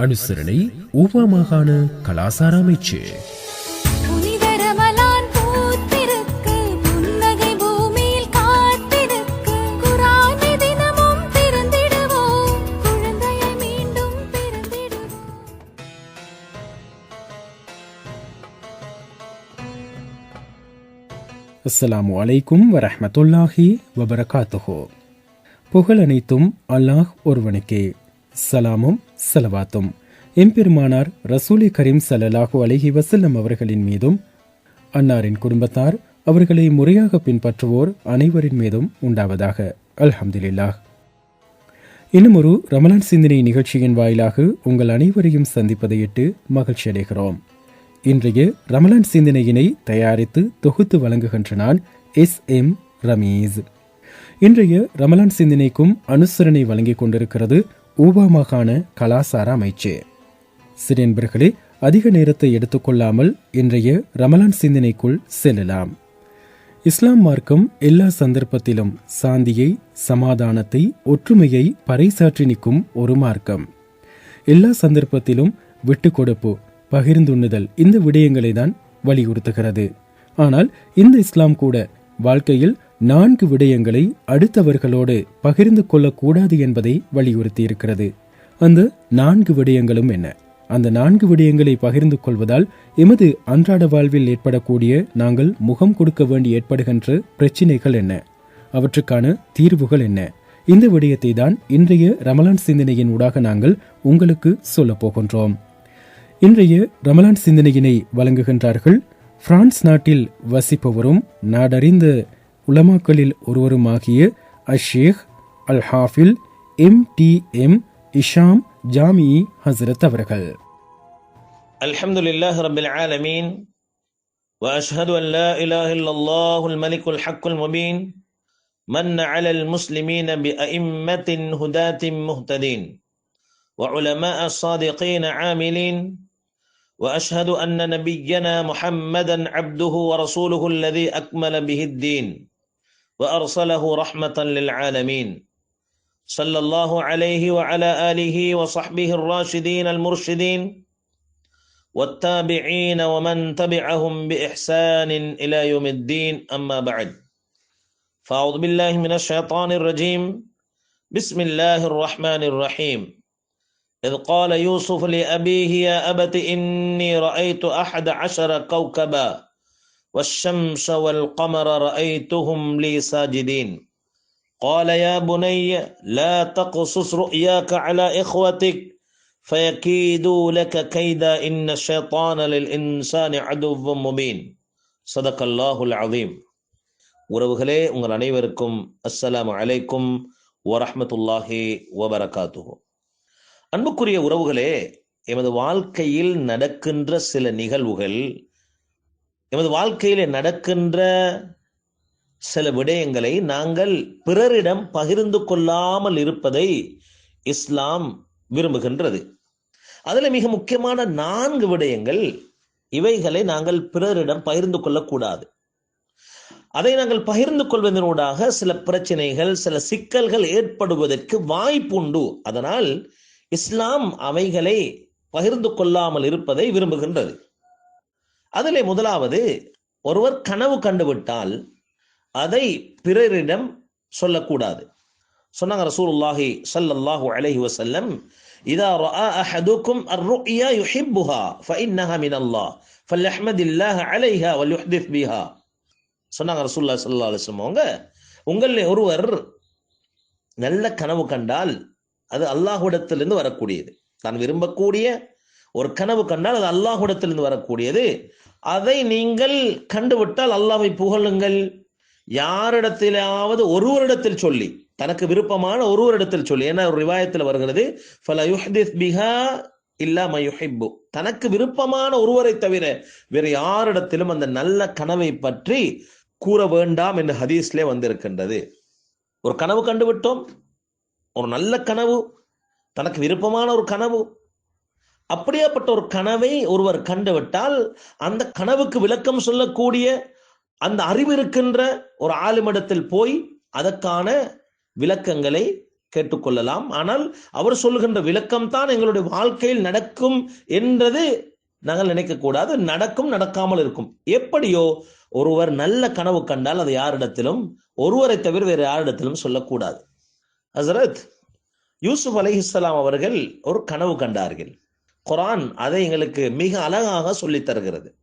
அனுசரணை ஊவா மாகாண கலாசார அமைச்சு. அஸ்ஸலாமு அலைக்கும் வரஹ்மத்துல்லாஹி வபரகாத்துஹு. புகழ் அனைத்தும் அல்லாஹ் ஒருவனுக்கே. சலாமும் சலவாத்தும். எம்பெருமானார் ரசூலி கரீம் சலலாஹு அலைஹி வசல்லம் அவர்களின் மீதும் அன்னாரின் குடும்பத்தார் அவர்களை முறையாக பின்பற்றுவோர் அனைவரின் மீதும் உண்டாவதாக. அல்ஹம்துலில்லாஹ். இன்னும் ஒரு ரமலான் சிந்தனை நிகழ்ச்சியின் வாயிலாக உங்கள் அனைவரையும் சந்திப்பதையிட்டு மகிழ்ச்சி அடைகிறோம். இன்றைய ரமலான் சிந்தனையினை தயாரித்து தொகுத்து வழங்குகின்ற நான் எஸ் எம் ரமீஸ். இன்றைய ரமலான் சிந்தனைக்கும் அனுசரணை வழங்கிக் கொண்டிருக்கிறது ஊபா மாகாண கலாசார அமைச்சு. சிறியன்பர்களே அதிக நேரத்தை எடுத்துக்கொள்ளாமல் இன்றைய ரமலான் சிந்தனைக்குள் செல்லலாம். இஸ்லாம் மார்க்கம் எல்லா சந்தர்ப்பத்திலும் சாந்தியை சமாதானத்தை ஒற்றுமையை பறைசாற்றி நிற்கும் ஒரு மார்க்கம். எல்லா சந்தர்ப்பத்திலும் விட்டு கொடுப்பு பகிர்ந்துண்ணுதல் இந்த விடயங்களை தான் வலியுறுத்துகிறது. ஆனால் இந்த இஸ்லாம் கூட வாழ்க்கையில் நான்கு விடயங்களை அடுத்தவர்களோடு பகிர்ந்து கொள்ளக்கூடாது என்பதை வலியுறுத்தி இருக்கிறது அந்த நான்கு விடயங்களும் என்ன? அந்த நான்கு விடயங்களை பகிர்ந்து கொள்வதால் எமது அன்றாட வாழ்வில் ஏற்படக்கூடிய நாங்கள் முகம் கொடுக்க வேண்டி ஏற்படுகின்ற பிரச்சினைகள் என்ன? அவற்றுக்கான தீர்வுகள் என்ன? இந்த விடயத்தை தான் இன்றைய ரமலான் சிந்தனையின் ஊடாக நாங்கள் உங்களுக்கு சொல்லப் போகின்றோம். இன்றைய ரமலான் சிந்தனையினை வழங்குகின்றார்கள் பிரான்ஸ் நாட்டில் வசிப்பவரும் நாடறிந்த உலமாக்களில் ஒருவருமாகிய Asheikh Al Hafil M T M Isham Jami Hazrat அவர்கள் الحمد لله رب العالمين واشهد ان لا اله الا الله الملك الحق المبين من على المسلمين بائمه هداه مهتدين وعلماء صادقين عاملين واشهد ان نبينا محمدا عبده ورسوله الذي اكمل به الدين وأرسله رحمة للعالمين. صلى الله عليه وعلى آله وصحبه الراشدين المرشدين والتابعين ومن تبعهم بإحسان إلى يوم الدين. أما بعد فأعوذ بالله من الشيطان الرجيم. بسم الله الرحمن الرحيم. إذ قال يوسف لأبيه يا أبت إني رأيت أحد عشر كوكبا والشمس والقمر رأيتهم لي ساجدين قال يا بني لا تقصص رؤياك على إخوتك فيكيدوا لك كيدا إن الشيطان للإنسان عدو مبين صدق الله العظيم உறவுகளே உங்கள் அனைவருக்கும் அஸ்ஸலாமு அலைக்கும் வரஹ்மத்துல்லாஹி வபரகாத்துஹு அன்புக்குரிய உறவுகளே எமது வாழ்க்கையில் நடக்கின்ற சில நிகழ்வுகள் எமது வாழ்க்கையிலே நடக்கின்ற சில விடயங்களை நாங்கள் பிறரிடம் பகிர்ந்து கொள்ளாமல் இருப்பதை இஸ்லாம் விரும்புகின்றது. அதில் மிக முக்கியமான நான்கு விடயங்கள் இவைகளை நாங்கள் பிறரிடம் பகிர்ந்து கொள்ளக்கூடாது. அதை நாங்கள் பகிர்ந்து கொள்வதனூடாக சில பிரச்சனைகள் சில சிக்கல்கள் ஏற்படுவதற்கு வாய்ப்புண்டு அதனால் இஸ்லாம் அவைகளை பகிர்ந்து கொள்ளாமல் இருப்பதை விரும்புகின்றது. அதில் முதலாவது ஒருவர் கனவு கண்டுவிட்டால் அதை பிறரிடம் சொல்லக்கூடாது. சொன்னாங்க ரசூலுல்லாஹி சல்லல்லாஹு அலைஹி வசல்லம் இதா ரஆ அஹதுக்கும் அர்ருயா யுஹிப்புஹா ஃபஇன்னஹா மின் அல்லாஹ் ஃபல்யஹ்மதில்லாஹ் அலைஹா வல்யுஹ்திஃப் பிஹா. சொன்னாங்க ரசூல்லா சல்லல்லாஹு அலைஹி வஸல்லம் அவங்க உங்களில் ஒருவர் நல்ல கனவு கண்டால் அது அல்லாஹ்விடத்திலிருந்து வரக்கூடியது. தான் விரும்பக்கூடிய ஒரு கனவு கண்டால் அது அல்லாஹுடத்திலிருந்து வரக்கூடியது. அதை நீங்கள் கண்டுவிட்டால் அல்லாவை புகழுங்கள். யாரிடத்திலாவது ஒருவரிடத்தில் சொல்லி தனக்கு விருப்பமான ஒருவரிடத்தில் சொல்லி ஏன்னா ஒரு ரிவாயத்தில் வருகிறது ஃபல பிஹா இல்லாம யுஹிப்பு. தனக்கு விருப்பமான ஒருவரை தவிர வேறு யாரிடத்திலும் அந்த நல்ல கனவை பற்றி கூற வேண்டாம் என்று ஹதீஸ்லே வந்திருக்கின்றது. ஒரு கனவு கண்டுவிட்டோம் ஒரு நல்ல கனவு தனக்கு விருப்பமான ஒரு கனவு அப்படியாப்பட்ட ஒரு கனவை ஒருவர் கண்டுவிட்டால் அந்த கனவுக்கு விளக்கம் சொல்லக்கூடிய அந்த அறிவு இருக்கின்ற ஒரு ஆளுமிடத்தில் போய் அதற்கான விளக்கங்களை கேட்டுக்கொள்ளலாம் ஆனால் அவர் சொல்லுகின்ற விளக்கம் தான் எங்களுடைய வாழ்க்கையில் நடக்கும் என்றது நாங்கள் நினைக்கக்கூடாது நடக்கும் நடக்காமல் இருக்கும். எப்படியோ ஒருவர் நல்ல கனவு கண்டால் அதை யாரிடத்திலும் ஒருவரை தவிர வேறு யாரிடத்திலும் சொல்லக்கூடாது. ஹசரத் யூசுப் அலைஹிஸ்ஸலாம் அவர்கள் ஒரு கனவு கண்டார்கள். குரான் அதை எங்களுக்கு மிக அழகாக சொல்லித் தருகிறது.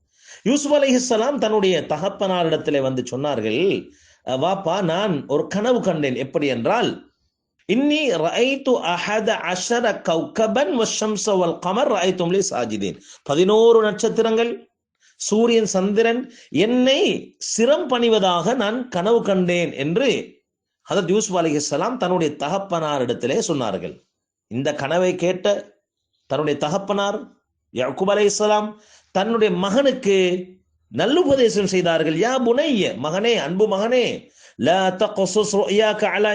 யூசுப் அலைஹிஸ்ஸலாம் தன்னுடைய தகப்பனாரிடத்திலே வந்து சொன்னார்கள் வாப்பா நான் ஒரு கனவு கண்டேன். எப்படி என்றால் இன்னி ரஐத்து அஹத அஷர கௌகபன் வஷம்ஸ வல் கமர் ரஐத்தும் லி சாஜிதீன். பதினோரு நட்சத்திரங்கள் சூரியன் சந்திரன் என்னை சிரம் பணிவதாக நான் கனவு கண்டேன் என்று ஹதத் யூசுப் அலிஹிஸ்லாம் தன்னுடைய தகப்பனாரிடத்திலே சொன்னார்கள். இந்த கனவை கேட்ட தன்னுடைய தகப்பனார் யாக்கூப் இஸ்லாம் தன்னுடைய மகனுக்கு நல்லுபதேசம் செய்தார்கள். யா புனைய மகனே அன்பு மகனே அலா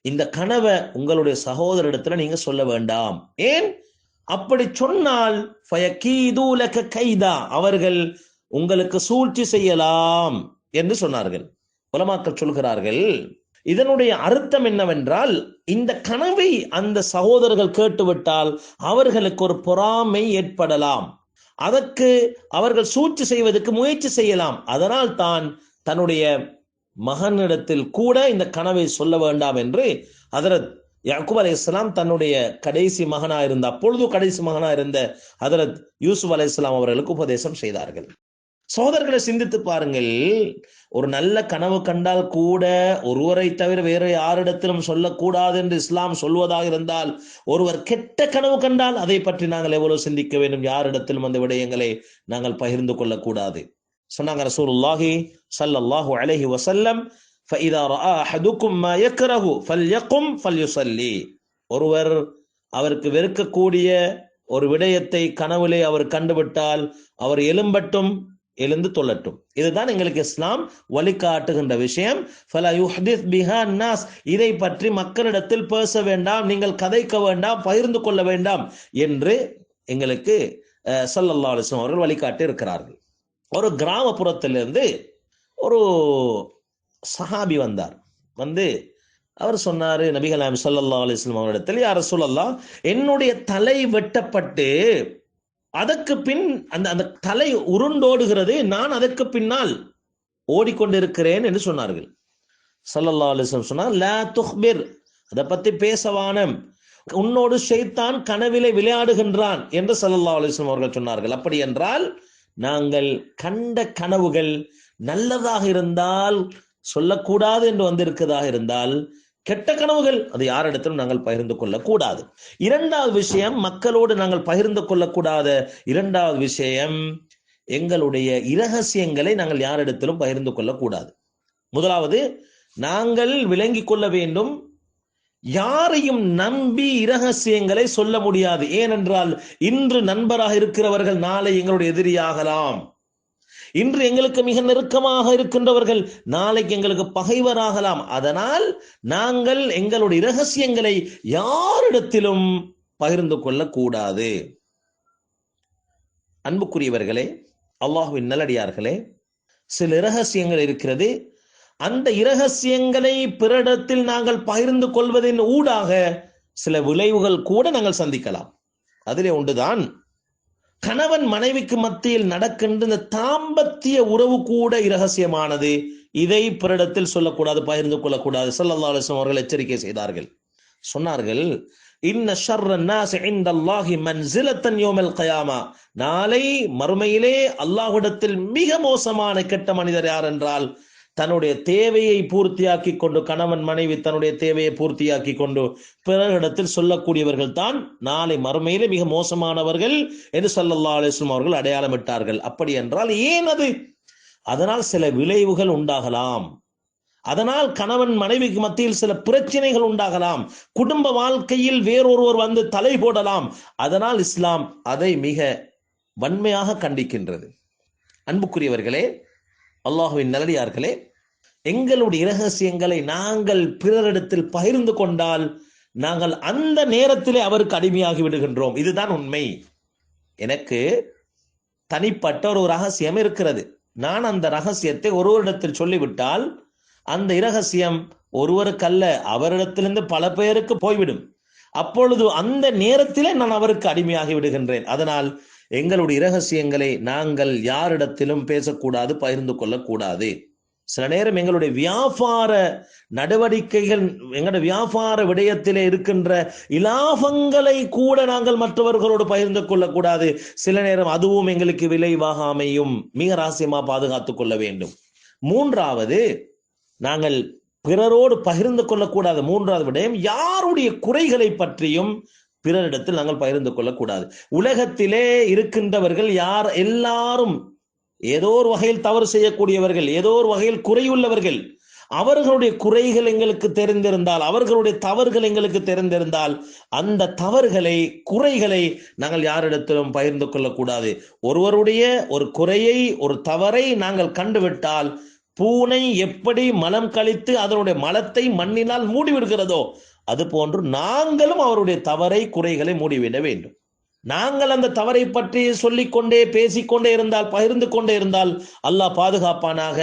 இந்த கனவை உங்களுடைய சகோதரிடத்துல நீங்க சொல்ல வேண்டாம். ஏன்? அப்படி சொன்னால் லக கைதா அவர்கள் உங்களுக்கு சூழ்ச்சி செய்யலாம் என்று சொன்னார்கள். உலமாக்கள் சொல்கிறார்கள் இதனுடைய அர்த்தம் என்னவென்றால் இந்த கனவை அந்த சகோதரர்கள் கேட்டுவிட்டால் அவர்களுக்கு ஒரு பொறாமை ஏற்படலாம். அதற்கு அவர்கள் சூழ்ச்சி செய்வதற்கு முயற்சி செய்யலாம். அதனால் தான் தன்னுடைய மகனிடத்தில் கூட இந்த கனவை சொல்ல வேண்டாம் என்று ஹதரத் யாக்கூப் இஸ்லாம் தன்னுடைய கடைசி மகனா இருந்த அப்பொழுது கடைசி மகனா இருந்த அதரத் யூசுப் அலைஹிஸ்ஸலாம் அவர்களுக்கு உபதேசம் செய்தார்கள். சோதர்களை சிந்தித்து பாருங்கள். ஒரு நல்ல கனவு கண்டால் கூட ஒருவரை தவிர வேறு யாரிடத்திலும் சொல்லக்கூடாது என்று இஸ்லாம் சொல்வதாக இருந்தால் ஒருவர் கெட்ட கனவு கண்டால் அதை பற்றி நாங்கள் எவ்வளவு சிந்திக்க வேண்டும்? யாரிடத்திலும் அந்த விடயங்களை நாங்கள் பகிர்ந்து கொள்ளக்கூடாது. சொன்னாங்க ரசூலுல்லாஹி சல்லல்லாஹு அலஹி வசல்லம் ஒருவர் அவருக்கு வெறுக்கக்கூடிய ஒரு விடயத்தை கனவுலே அவர் கண்டுவிட்டால் அவர் எலும்பட்டும் எழுந்து தொல்லட்டும் இதுதான் எங்களுக்கு இஸ்லாம் வழிகாட்டுகின்ற விஷயம். ஃபலா நாஸ் இதை பற்றி மக்களிடத்தில் பேச வேண்டாம். நீங்கள் கதைக்க வேண்டாம். பகிர்ந்து கொள்ள வேண்டாம் என்று எங்களுக்கு சல்லல்லா அலிஸ்லாம் அவர்கள் வழிகாட்டி இருக்கிறார்கள். ஒரு கிராமப்புறத்திலிருந்து ஒரு சஹாபி வந்தார். வந்து அவர் சொன்னாரு நபிகலாம் சல்லல்லா அலிஸ்லாம் அவரிடத்தில் யார் ரசூலல்லாஹ் என்னுடைய தலை வெட்டப்பட்டு அதற்கு பின் அந்த அந்த தலை உருண்டோடுகிறது. நான் அதற்கு பின்னால் ஓடிக்கொண்டிருக்கிறேன் என்று சொன்னார்கள். ஸல்லல்லாஹு அலைஹி சொன்னார் லா துஹ்பிர். அதை பத்தி பேசவானம் உன்னோடு ஷெய்தான் கனவிலே விளையாடுகின்றான் என்று ஸல்லல்லாஹு அலிஸ்லம் அவர்கள் சொன்னார்கள். அப்படி என்றால் நாங்கள் கண்ட கனவுகள் நல்லதாக இருந்தால் சொல்லக்கூடாது என்று வந்திருக்கிறதாக இருந்தால் கெட்ட கனவுகள் அது யாரிடத்திலும் நாங்கள் பகிர்ந்து கொள்ளக்கூடாது. இரண்டாவது விஷயம் மக்களோடு நாங்கள் பகிர்ந்து கொள்ளக்கூடாத. இரண்டாவது விஷயம் எங்களுடைய இரகசியங்களை நாங்கள் யாரிடத்திலும் பகிர்ந்து கொள்ளக்கூடாது. முதலாவது நாங்கள் விளங்கி கொள்ள வேண்டும். யாரையும் நம்பி இரகசியங்களை சொல்ல முடியாது. ஏனென்றால் இன்று நண்பராக இருக்கிறவர்கள் நாளை எங்களுடைய எதிரியாகலாம். இன்று எங்களுக்கு மிக நெருக்கமாக இருக்கின்றவர்கள் நாளைக்கு எங்களுக்கு பகைவராகலாம். அதனால் நாங்கள் எங்களுடைய இரகசியங்களை யாரிடத்திலும் பகிர்ந்து கொள்ளக்கூடாது. அன்புக்குரியவர்களே அல்லாஹுவின் நல்லடியார்களே சில இரகசியங்கள் இருக்கிறது. அந்த இரகசியங்களை பிறடத்தில் நாங்கள் பகிர்ந்து கொள்வதின் ஊடாக சில விளைவுகள் கூட நாங்கள் சந்திக்கலாம். அதிலே ஒன்றுதான் கணவன் மனைவிக்கு மத்தியில் நடக்கின்ற இந்த தாம்பத்திய உறவு கூட இரகசியமானது. இதை பிறரிடத்தில் சொல்லக்கூடாது பகிர்ந்து கொள்ளக்கூடாது. சல்லா அலிஸ்லாம் அவர்கள் எச்சரிக்கை செய்தார்கள். சொன்னார்கள் இன்ன கயாமா. நாளை மறுமையிலே அல்லாஹுடத்தில் மிக மோசமான கெட்ட மனிதர் யார் என்றால் தன்னுடைய தேவையை பூர்த்தியாக்கி கொண்டு கணவன் மனைவி தன்னுடைய தேவையை பூர்த்தியாக்கி கொண்டு பிறரிடத்தில் சொல்லக்கூடியவர்கள் தான் நாளை மறுமையிலே மிக மோசமானவர்கள் என்று சல்லல்லா அலைஹி அவர்கள் அடையாளமிட்டார்கள். அப்படி என்றால் ஏன் அது? அதனால் சில விளைவுகள் உண்டாகலாம். அதனால் கணவன் மனைவிக்கு மத்தியில் சில பிரச்சனைகள் உண்டாகலாம். குடும்ப வாழ்க்கையில் வேறொருவர் வந்து தலை போடலாம். அதனால் இஸ்லாம் அதை மிக வன்மையாக கண்டிக்கின்றது. அன்புக்குரியவர்களே அல்லாஹுவின் நல்லடியார்களே எங்களுடைய இரகசியங்களை நாங்கள் பிறரிடத்தில் பகிர்ந்து கொண்டால் நாங்கள் அந்த நேரத்திலே அவருக்கு அடிமையாகி விடுகின்றோம். இதுதான் உண்மை. எனக்கு தனிப்பட்ட ஒரு ரகசியம் இருக்கிறது. நான் அந்த ரகசியத்தை ஒருவரிடத்தில் சொல்லிவிட்டால் அந்த இரகசியம் ஒருவருக்கல்ல அவரிடத்திலிருந்து பல பேருக்கு போய்விடும். அப்பொழுது அந்த நேரத்திலே நான் அவருக்கு அடிமையாகி விடுகின்றேன். அதனால் எங்களுடைய இரகசியங்களை நாங்கள் யாரிடத்திலும் பேசக்கூடாது பகிர்ந்து கொள்ளக்கூடாது. சில நேரம் எங்களுடைய வியாபார நடவடிக்கைகள் எங்களுடைய வியாபார விடயத்திலே இருக்கின்ற இலாபங்களை கூட நாங்கள் மற்றவர்களோடு பகிர்ந்து கொள்ளக்கூடாது. சில நேரம் அதுவும் எங்களுக்கு விளைவாக அமையும். மிக ரகசியமா பாதுகாத்துக் கொள்ள வேண்டும். மூன்றாவது நாங்கள் பிறரோடு பகிர்ந்து கொள்ளக்கூடாது. மூன்றாவது விடயம் யாருடைய குறைகளை பற்றியும் பிறரிடத்தில் நாங்கள் பகிர்ந்து கொள்ளக்கூடாது. உலகத்திலே இருக்கின்றவர்கள் யார் எல்லாரும் ஏதோ ஒரு வகையில் தவறு செய்யக்கூடியவர்கள் ஏதோ ஒரு வகையில் குறையுள்ளவர்கள் அவர்களுடைய குறைகள் எங்களுக்கு தெரிந்திருந்தால் அவர்களுடைய தவறுகள் எங்களுக்கு தெரிந்திருந்தால் அந்த தவறுகளை குறைகளை நாங்கள் யாரிடத்திலும் பகிர்ந்து கொள்ளக்கூடாது. ஒருவருடைய ஒரு குறையை ஒரு தவறை நாங்கள் கண்டுவிட்டால் பூனை எப்படி மலம் கழித்து அதனுடைய மலத்தை மண்ணினால் மூடிவிடுகிறதோ அது போன்று நாங்களும் அவருடைய தவறை குறைகளை மூடிவிட வேண்டும். நாங்கள் அந்த தவறை பற்றி சொல்லிக்கொண்டே பேசிக்கொண்டே இருந்தால் பகிர்ந்து கொண்டே இருந்தால் அல்லாஹ் பாதுகாப்பானாக.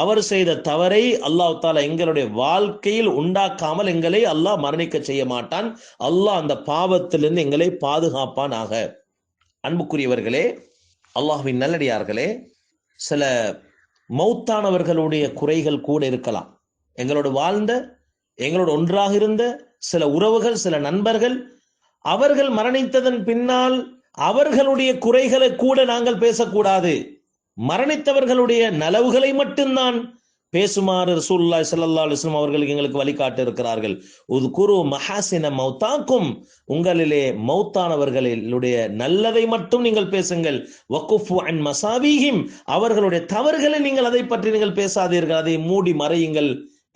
அவர் செய்த தவறை அல்லாஹ் தாலா எங்களுடைய வாழ்க்கையில் உண்டாக்காமல் எங்களை அல்லாஹ் மரணிக்க செய்ய மாட்டான். அல்லாஹ் அந்த பாவத்திலிருந்து எங்களை பாதுகாப்பானாக. அன்புக்குரியவர்களே அல்லாஹ்வின் நல்லடியார்களே சில மௌத்தானவர்களுடைய குறைகள் கூட இருக்கலாம். எங்களோடு வாழ்ந்த எங்களோடு ஒன்றாக இருந்த சில உறவுகள் சில நண்பர்கள் அவர்கள் மரணித்ததன் பின்னால் அவர்களுடைய குறைகளை கூட நாங்கள் பேசக்கூடாது. மரணித்தவர்களுடைய நலவுகளை மட்டும்தான் பேசுமாறு ரசூல்லா சல்லா அலுவலம் அவர்கள் எங்களுக்கு வழிகாட்டு இருக்கிறார்கள் உது குரு மஹாசின மௌத்தாக்கும் உங்களிலே மௌத்தானவர்களுடைய நல்லதை மட்டும் நீங்கள் பேசுங்கள். வக்குஃபு அன் மசாவிஹிம் அவர்களுடைய தவறுகளை நீங்கள் அதை பற்றி நீங்கள் பேசாதீர்கள். அதை மூடி மறையுங்கள்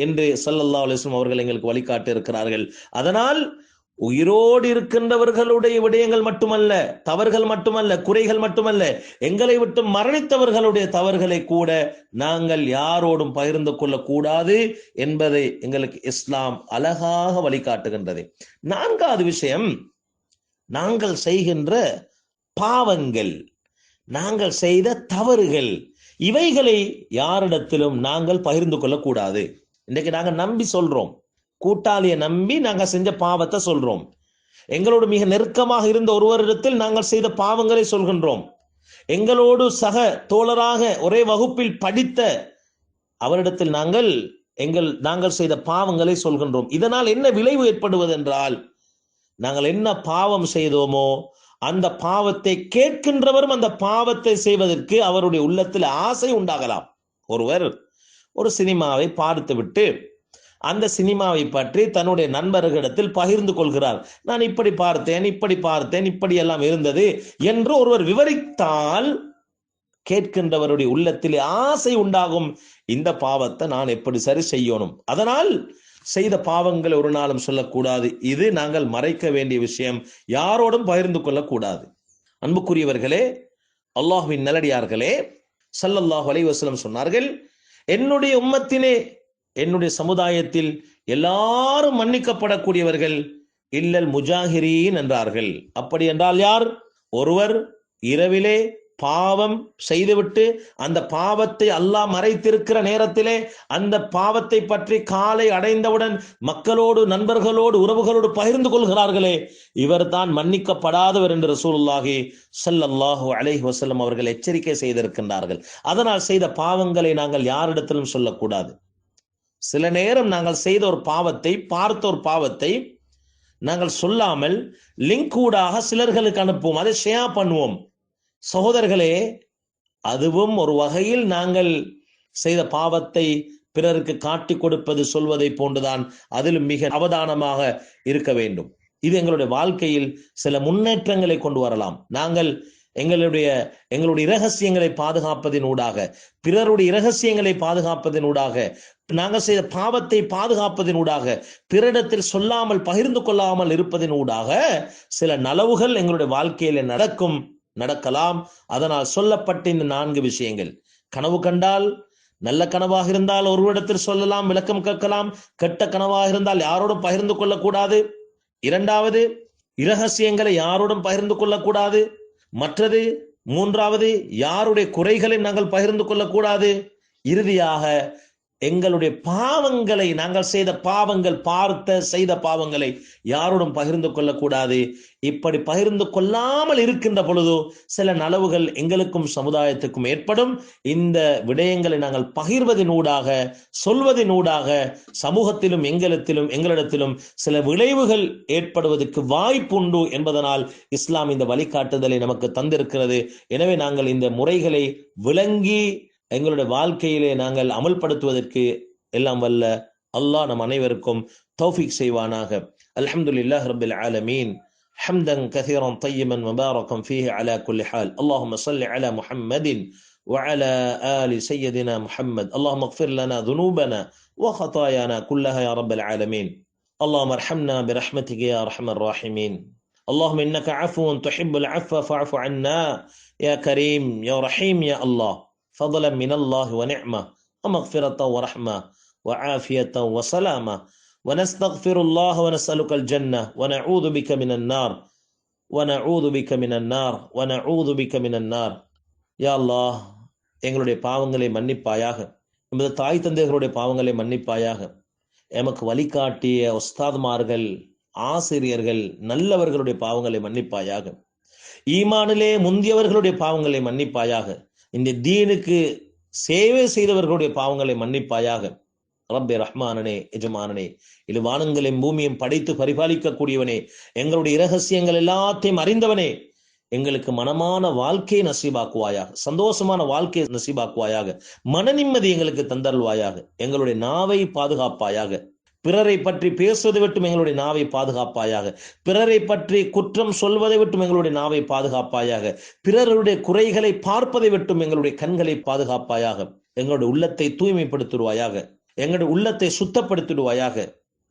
என்று சல்லல்லா அலுவலம் அவர்கள் எங்களுக்கு வழிகாட்டு இருக்கிறார்கள் அதனால் உயிரோடு இருக்கின்றவர்களுடைய விடயங்கள் மட்டுமல்ல தவறுகள் மட்டுமல்ல குறைகள் மட்டுமல்ல எங்களை விட்டு மரணித்தவர்களுடைய தவறுகளை கூட நாங்கள் யாரோடும் பகிர்ந்து கொள்ளக்கூடாது என்பதை எங்களுக்கு இஸ்லாம் அழகாக வழிகாட்டுகின்றது. நான்காவது விஷயம் நாங்கள் செய்கின்ற பாவங்கள் நாங்கள் செய்த தவறுகள் இவைகளை யாரிடத்திலும் நாங்கள் பகிர்ந்து கொள்ளக்கூடாது. இன்றைக்கு நாங்கள் நம்பி சொல்றோம் கூட்டாளியை நம்பி நாங்கள் செஞ்ச பாவத்தை சொல்றோம். எங்களோடு மிக நெருக்கமாக இருந்த ஒருவரிடத்தில் நாங்கள் செய்த பாவங்களை சொல்கின்றோம். எங்களோடு சக தோழராக ஒரே வகுப்பில் படித்த அவரிடத்தில் நாங்கள் எங்கள் நாங்கள் செய்த பாவங்களை சொல்கின்றோம். இதனால் என்ன விளைவு ஏற்படுவது என்றால் நாங்கள் என்ன பாவம் செய்தோமோ அந்த பாவத்தை கேட்கின்றவரும் அந்த பாவத்தை செய்வதற்கு அவருடைய உள்ளத்தில் ஆசை உண்டாகலாம். ஒருவர் ஒரு சினிமாவை பார்த்துவிட்டு அந்த சினிமாவை பற்றி தன்னுடைய நண்பர்களிடத்தில் பகிர்ந்து கொள்கிறார். நான் இப்படி பார்த்தேன் இப்படி பார்த்தேன் இப்படி எல்லாம் இருந்தது என்று ஒருவர் விவரித்தால் கேட்கின்றவருடைய உள்ளத்திலே ஆசை உண்டாகும். இந்த பாவத்தை நான் எப்படி சரி செய்யணும்? அதனால் செய்த பாவங்களை ஒரு நாளும் சொல்லக்கூடாது. இது நாங்கள் மறைக்க வேண்டிய விஷயம். யாரோடும் பகிர்ந்து கொள்ளக்கூடாது. அன்புக்குரியவர்களே அல்லாஹுவின் நல்லடியார்களே சல்லல்லாஹு அலைவாஸ்லம் சொன்னார்கள் என்னுடைய உம்மத்தினே என்னுடைய சமுதாயத்தில் எல்லாரும் மன்னிக்கப்படக்கூடியவர்கள் இல்லல் முஜாஹிரீன் என்றார்கள். அப்படி என்றால் யார்? ஒருவர் இரவிலே பாவம் செய்துவிட்டு அந்த பாவத்தை அல்லாஹ் மறைத்திருக்கிற நேரத்திலே அந்த பாவத்தை பற்றி காலை அடைந்தவுடன் மக்களோடு நண்பர்களோடு உறவுகளோடு பகிர்ந்து கொள்கிறார்களே இவர்தான் மன்னிக்கப்படாதவர் என்று ரசூலுல்லாஹி ஸல்லல்லாஹு அலைஹி வசல்லம் அவர்கள் எச்சரிக்கை செய்திருக்கின்றார்கள். அதனால் செய்த பாவங்களை நாங்கள் யாரிடத்திலும் சொல்லக்கூடாது. சில நேரம் நாங்கள் செய்த ஒரு பாவத்தை பார்த்த ஒரு பாவத்தை நாங்கள் சொல்லாமல் லிங்க் ஊடாக சிலர்களுக்கு அனுப்புவோம். அதை ஷேர் பண்ணுவோம். சகோதரர்களே அதுவும் ஒரு வகையில் நாங்கள் செய்த பாவத்தை பிறருக்கு காட்டி கொடுப்பது சொல்வதை போன்றுதான் அதிலும் மிக அவதானமாக இருக்க வேண்டும். இது எங்களுடைய வாழ்க்கையில் சில முன்னேற்றங்களை கொண்டு வரலாம். நாங்கள் எங்களுடைய எங்களுடைய இரகசியங்களை பாதுகாப்பதினூடாக பிறருடைய இரகசியங்களை பாதுகாப்பதினூடாக நாங்கள் செய்த பாவத்தை பாதுகாப்பதினூடாக பிறரிடத்தில் சொல்லாமல் பகிர்ந்து கொள்ளாமல் இருப்பதினூடாக சில நலவுகள் எங்களுடைய வாழ்க்கையில நடக்கும் நடக்கலாம். அதனால் சொல்லப்பட்ட இந்த நான்கு விஷயங்கள். கனவு கண்டால் நல்ல கனவாக இருந்தால் ஒருவரிடத்தில் சொல்லலாம் விளக்கம் கேட்கலாம். கெட்ட கனவாக இருந்தால் யாரோடும் பகிர்ந்து கொள்ளக்கூடாது. இரண்டாவது இரகசியங்களை யாரோடும் பகிர்ந்து கொள்ளக்கூடாது. மற்றது மூன்றாவது யாருடைய குறைகளை நாங்கள் பகிர்ந்து கொள்ளக்கூடாது? இறுதியாக எங்களுடைய பாவங்களை நாங்கள் செய்த பாவங்கள் பார்த்த செய்த பாவங்களை யாரோடும் பகிர்ந்து கொள்ளக்கூடாது. இப்படி பகிர்ந்து கொள்ளாமல் இருக்கின்ற பொழுது சில நலவுகள் எங்களுக்கும் சமுதாயத்துக்கும் ஏற்படும். இந்த விடயங்களை நாங்கள் பகிர்வதினூடாக சொல்வதினூடாக சமூகத்திலும் எங்களிடத்திலும் எங்களிடத்திலும் சில விளைவுகள் ஏற்படுவதற்கு வாய்ப்பு உண்டு என்பதனால் இஸ்லாம் இந்த வழிகாட்டுதலை நமக்கு தந்திருக்கிறது. எனவே நாங்கள் இந்த முறைகளை விளங்கி எங்களுடைய வாழ்க்கையிலே நாங்கள் அமல்படுத்துவதற்கு எல்லாம் வல்ல அல்லாஹ் நம் அனைவருக்கும் தௌஃபிக் செய்வானாக அல்ஹம்துலில்லாஹ் ரபில் ஆலமீன் حمدا كثيرا طيبا مباركا فيه على كل حال اللهم صل على محمد وعلى آل سيدنا محمد اللهم اغفر لنا ذنوبنا وخطايانا كلها يا رب العالمين اللهم ارحمنا برحمتك يا ارحم الراحمين اللهم انك عفو تحب العفو فاعف عنا يا كريم يا رحيم يا الله فضلا من الله ونعمه ومغفره ورحمه وعافيه وسلامه ونستغفر الله ونسالك الجنه ونعوذ بك من النار ونعوذ بك من النار ونعوذ بك من النار يا الله எங்களுடைய பாவங்களை மன்னிப்பாயாக எமது தாய் தந்தைகளுடைய பாவங்களை மன்னிப்பாயாக எமக்கு வழிகாட்டிய ஒஸ்தாதுமார்கள் ஆசிரியர்கள் நல்லவர்களுடைய பாவங்களை மன்னிப்பாயாக ஈமானிலே முந்தியவர்களுடைய பாவங்களை மன்னிப்பாயாக இந்த தீனுக்கு சேவை செய்தவர்களுடைய பாவங்களை மன்னிப்பாயாக. ரப்பே ரஹ்மானனே எஜமானனே இது வானங்களையும் பூமியும் படைத்து பரிபாலிக்கக்கூடியவனே எங்களுடைய இரகசியங்கள் எல்லாத்தையும் அறிந்தவனே எங்களுக்கு மனமான வாழ்க்கையை நசீபாக்குவாயாக சந்தோஷமான வாழ்க்கையை நசீபாக்குவாயாக மன நிம்மதி எங்களுக்கு தந்தருள்வாயாக எங்களுடைய நாவை பாதுகாப்பாயாக. பிறரை பற்றி பேசுவதை விட்டும் எங்களுடைய நாவை பாதுகாப்பாயாக. பிறரை பற்றி குற்றம் சொல்வதை விட்டும் எங்களுடைய நாவை பாதுகாப்பாயாக. பிறருடைய குறைகளை பார்ப்பதை விட்டும் எங்களுடைய கண்களை பாதுகாப்பாயாக. எங்களுடைய உள்ளத்தை தூய்மைப்படுத்திடுவாயாக. எங்களுடைய உள்ளத்தை சுத்தப்படுத்திடுவாயாக.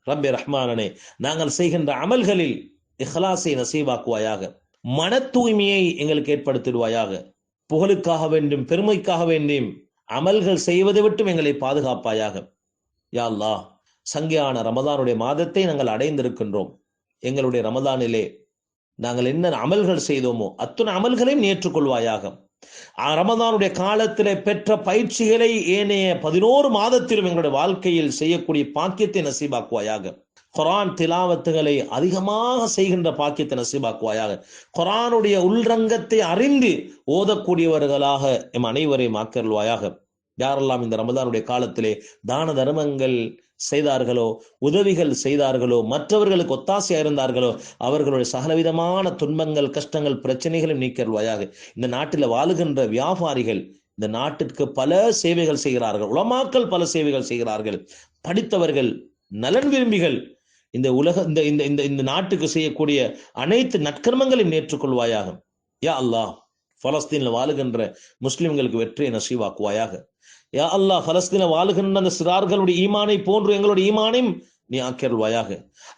ரப்பே ரஹ்மானனே நாங்கள் செய்கின்ற அமல்களில் இஹ்லாஸை நசீவாக்குவாயாக. மன தூய்மையை எங்களுக்கு ஏற்படுத்திடுவாயாக. புகழுக்காக வேண்டும் பெருமைக்காக வேண்டும் அமல்கள் செய்வதை விட்டும் எங்களை பாதுகாப்பாயாக. யா அல்லாஹ் சங்கியான ரமதானுடைய மாதத்தை நாங்கள் அடைந்திருக்கின்றோம். எங்களுடைய ரமதானிலே நாங்கள் என்ன அமல்கள் செய்தோமோ அத்துணை அமல்களையும் ஏற்றுக்கொள்வாயாக. ரமதானுடைய காலத்திலே பெற்ற பயிற்சிகளை ஏனைய பதினோரு மாதத்திலும் எங்களுடைய வாழ்க்கையில் செய்யக்கூடிய பாக்கியத்தை நசீபாக்குவாயாக. குரான் திலாவத்துகளை அதிகமாக செய்கின்ற பாக்கியத்தை நசீபாக்குவாயாக. குரானுடைய உள்ரங்கத்தை அறிந்து ஓதக்கூடியவர்களாக எம் அனைவரையும் ஆக்கருள்வாயாக. யாரெல்லாம் இந்த ரமதானுடைய காலத்திலே தான தர்மங்கள் செய்தார்களோ உதவிகள் செய்தார்களோ மற்றவர்களுக்கு ஒத்தாசையா இருந்தார்களோ அவர்களுடைய சகலவிதமான துன்பங்கள் கஷ்டங்கள் பிரச்சனைகளும் நீக்கருவாயாக இந்த நாட்டில் வாழுகின்ற வியாபாரிகள் இந்த நாட்டிற்கு பல சேவைகள் செய்கிறார்கள். உலமாக்கள் பல சேவைகள் செய்கிறார்கள். படித்தவர்கள் நலன் விரும்பிகள் இந்த உலக இந்த இந்த இந்த இந்த நாட்டுக்கு செய்யக்கூடிய அனைத்து நற்கர்மங்களையும் ஏற்றுக்கொள்வாயாக. யா அல்லாஹ். பலஸ்தீனில் வாழுகின்ற முஸ்லிம்களுக்கு வெற்றியை நசீவாக்குவாயாக. யா அல்லாஹ் பலஸ்தீன வாழுகின்ற அந்த சிறார்களுடைய ஈமானை போன்று எங்களுடைய ஈமானையும் நீ ஆக்கியருள்வாயாக.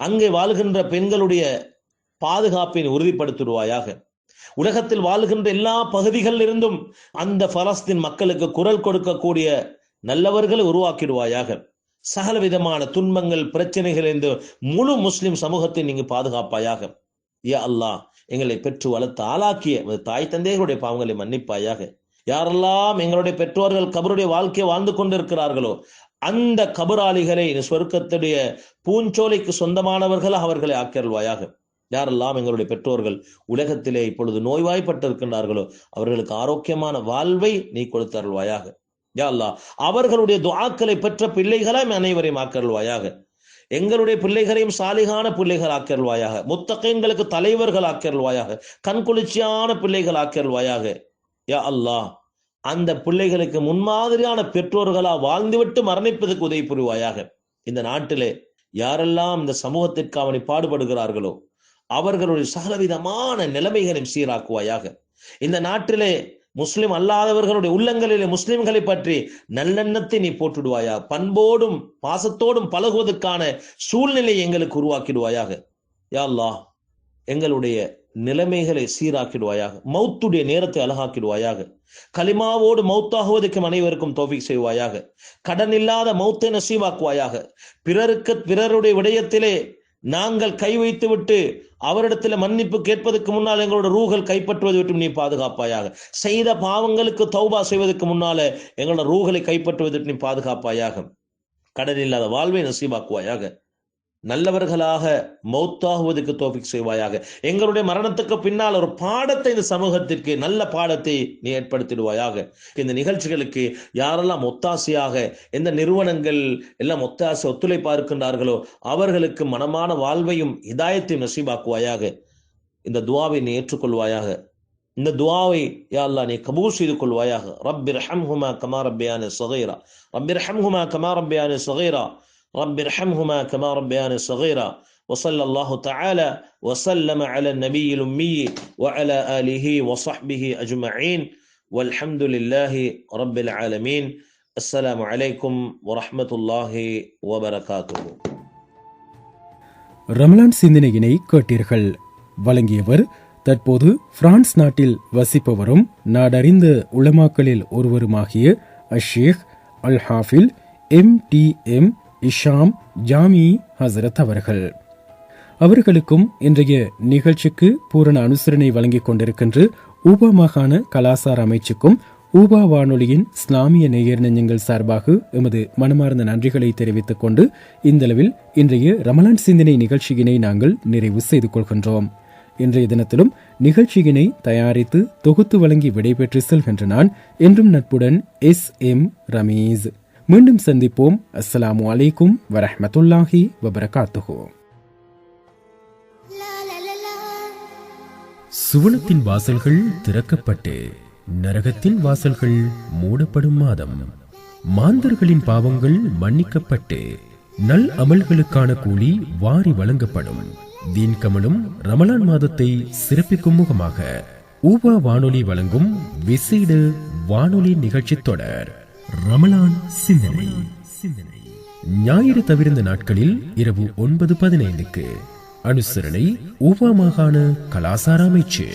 அங்கே வாழுகின்ற பெண்களுடைய பாதுகாப்பை உறுதிப்படுத்திடுவாயாக. உலகத்தில் வாழுகின்ற எல்லா பகுதிகளில் இருந்தும் அந்த பலஸ்தீன் மக்களுக்கு குரல் கொடுக்கக்கூடிய நல்லவர்களை உருவாக்கிடுவாயாக. சகல விதமான துன்பங்கள் பிரச்சனைகள் என்று முழு முஸ்லிம் சமூகத்தை நீங்க பாதுகாப்பாயாக. யா அல்லாஹ் எங்களை பெற்று வளர்த்து ஆளாக்கிய தாய் தந்தைகளுடைய பாவங்களை மன்னிப்பாயாக. யாரெல்லாம் எங்களுடைய பெற்றோர்கள் கபருடைய வாழ்க்கையை வாழ்ந்து கொண்டிருக்கிறார்களோ அந்த கபராளிகளை சொர்க்கத்துடைய பூஞ்சோலைக்கு சொந்தமானவர்கள் அவர்களை ஆக்கியல்வாயாக யாரெல்லாம் எங்களுடைய பெற்றோர்கள் உலகத்திலே இப்பொழுது நோய்வாய்ப்பட்டிருக்கின்றார்களோ அவர்களுக்கு ஆரோக்கியமான வாழ்வை நீ கொடுத்தருள்வாயாக. யா அல்லா அவர்களுடைய துவாக்களை பெற்ற பிள்ளைகளாம் அனைவரையும் ஆக்கருள்வாயாக எங்களுடைய பிள்ளைகளையும் சாலிகான பிள்ளைகள் ஆக்கருள்வாயாக முத்தகைங்களுக்கு தலைவர்கள் ஆக்கருள்வாயாக கண்குளிர்ச்சியான பிள்ளைகள் ஆக்கருள்வாயாக யா அல்லாஹ் அந்த பிள்ளைகளுக்கு முன்மாதிரியான பெற்றோர்களா வாழ்ந்துவிட்டு மரணிப்பதற்கு உதவி புரிவாயாக. இந்த நாட்டிலே யாரெல்லாம் இந்த சமூகத்திற்கு அவனை பாடுபடுகிறார்களோ அவர்களுடைய சகலவிதமான நிலைமைகளையும் சீராக்குவாயாக. இந்த நாட்டிலே முஸ்லிம் அல்லாதவர்களுடைய உள்ளங்களிலே முஸ்லிம்களை பற்றி நல்லெண்ணத்தை நீ போட்டுடுவாயா பண்போடும் பாசத்தோடும் பழகுவதற்கான சூழ்நிலை எங்களுக்கு உருவாக்கிடுவாயாக. யா எங்களுடைய நிலைமைகளை சீராக்கிடுவாயாக. மௌத்துடைய நேரத்தை அழகாக்கிடுவாயாக. கலிமாவோடு மௌத்தாகுவதற்கு அனைவருக்கும் தோஃபிக் செய்வாயாக. கடன் இல்லாத மௌத்தை நசீவாக்குவாயாக. பிறருக்கு பிறருடைய விடயத்திலே நாங்கள் கை வைத்து விட்டு அவரிடத்தில் மன்னிப்பு கேட்பதற்கு முன்னால் எங்களோட ரூகள் கைப்பற்றுவதை விட்டு நீ பாதுகாப்பாயாக. செய்த பாவங்களுக்கு தௌபா செய்வதற்கு முன்னால எங்களோட ரூகளை கைப்பற்றுவதற்கு நீ பாதுகாப்பாயாக. கடன் இல்லாத வாழ்வை நசீபாக்குவாயாக. நல்லவர்களாக மௌத்தாகுவதற்கு தோஃபிக் செய்வாயாக. எங்களுடைய மரணத்துக்கு பின்னால் ஒரு பாடத்தை இந்த சமூகத்திற்கு நல்ல பாடத்தை நீ ஏற்படுத்திடுவாயாக. இந்த நிகழ்ச்சிகளுக்கு யாரெல்லாம் ஒத்தாசையாக எந்த நிறுவனங்கள் எல்லாம் ஒத்தாசை ஒத்துழைப்பா இருக்கின்றார்களோ அவர்களுக்கு மனமான வாழ்வையும் இதாயத்தையும் நசீபாக்குவாயாக. இந்த துவாவை நீ ஏற்றுக்கொள்வாயாக. இந்த துவாவை யா நீ கபூல் செய்து கொள்வாயாக. ரப்பிர் ஹம்ஹுமா கமா ரப்பியான சகைரா. ரப்பிர் ஹம்ஹுமா கமா ரப்பியான சகைரா. ரப்பிர் ஹம்ஹுமா கமா ரப்பியான சகைரா وصلى الله تعالى وسلم على النبي الأمي وعلى آله وصحبه أجمعين والحمد لله رب العالمين السلام عليكم ورحمة الله وبركاته ரமலான் சிந்தனையினை கேட்டீர்கள் வழங்கியவர் தற்போது பிரான்ஸ் நாட்டில் வசிப்பவரும் நாடறிந்த உலமாக்களில் ஒருவருமாகிய அஷேக் அல் ஹாஃபில் M D M Isham Jami ஹசரத் அவர்கள். அவர்களுக்கும் இன்றைய நிகழ்ச்சிக்கு பூரண அனுசரணை வழங்கிக் கொண்டிருக்கின்ற ஊபா மாகாண கலாசார அமைச்சுக்கும் ஊபா வானொலியின் இஸ்லாமிய நேயர் நெஞ்சங்கள் சார்பாக எமது மனமார்ந்த நன்றிகளை தெரிவித்துக் கொண்டு இந்தளவில் இன்றைய ரமலான் சிந்தனை நிகழ்ச்சியினை நாங்கள் நிறைவு செய்து கொள்கின்றோம். இன்றைய தினத்திலும் நிகழ்ச்சியினை தயாரித்து தொகுத்து வழங்கி விடைபெற்று செல்கின்ற நான் என்றும் நட்புடன் எஸ் எம் ரமீஸ். மீண்டும் சந்திப்போம். அஸ்ஸலாமு அலைக்கும் வரஹ்மத்துல்லாஹி வபரகாத்துஹு. சுவனத்தின் வாசல்கள் திறக்கப்பட்டு நரகத்தின் வாசல்கள் மூடப்படும் மாதம். மாந்தர்களின் பாவங்கள் மன்னிக்கப்பட்டு நல் அமல்களுக்கான கூலி வாரி வழங்கப்படும். தீன் கமலும் ரமலான் மாதத்தை சிறப்பிக்கும் முகமாக ஊபா வானொலி வழங்கும் விசேட வானொலி நிகழ்ச்சி தொடர். ரமலான் சிந்தனை. சிந்தனை ஞாயிறு தவிர்ந்த நாட்களில் இரவு ஒன்பது பதினைந்துக்கு அனுசரணை ஊவா மாகாண கலாசார அமைச்சு.